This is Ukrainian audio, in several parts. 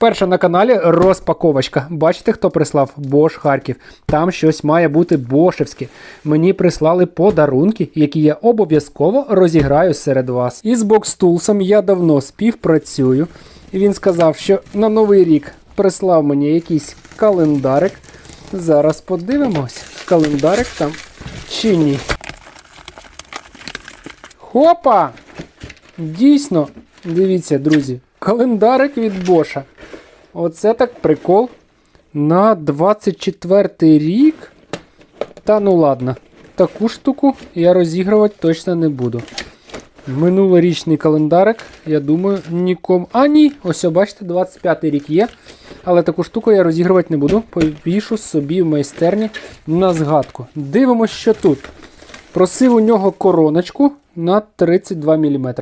Вперше на каналі розпаковочка. Бачите, хто прислав? Бош Харків. Там щось має бути бошевське. Мені прислали подарунки, які я обов'язково розіграю серед вас. Із бокстулсом я давно співпрацюю. Він сказав, що на новий рік прислав мені якийсь календарик. Зараз подивимось, календарик там чи ні. Хопа! Дійсно, дивіться, друзі, календарик від Боша. Оце так прикол. На 24 рік. Та ну ладно, таку штуку я розігрувати точно не буду. Минулорічний календарик, я думаю, нікому. А, ні, ось бачите, 25 рік є. Але таку штуку я розігрувати не буду. Повішу собі в майстерні на згадку. Дивимось, що тут. Просив у нього короночку на 32 мм.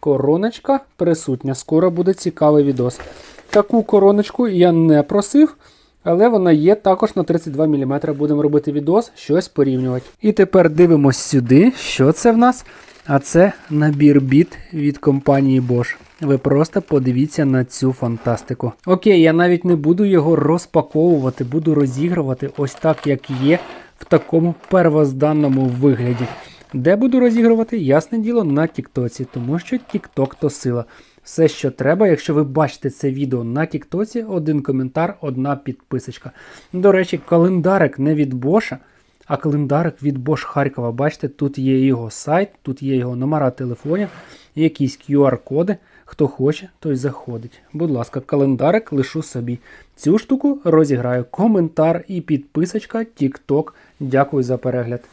Короночка присутня. Скоро буде цікавий відос. Таку короночку я не просив, але вона є також на 32 мм. Будемо робити відос, щось порівнювати. І тепер дивимось сюди, що це в нас. А це набір біт від компанії Bosch. Ви просто подивіться на цю фантастику. Окей, я навіть не буду його розпаковувати, буду розігрувати ось так, як є, в такому первозданному вигляді. Де буду розігрувати, ясне діло, на Тіктоці, тому що Тікток то сила. Все, що треба, якщо ви бачите це відео на Тіктоці, один коментар, одна підписочка. До речі, календарик не від Боша, а календарик від Bosch Харкова. Бачите, тут є його сайт, тут є його номера телефонів, якісь QR-коди. Хто хоче, той заходить. Будь ласка, календарик лишу собі. Цю штуку розіграю. Коментар і підписочка, TikTok. Дякую за перегляд.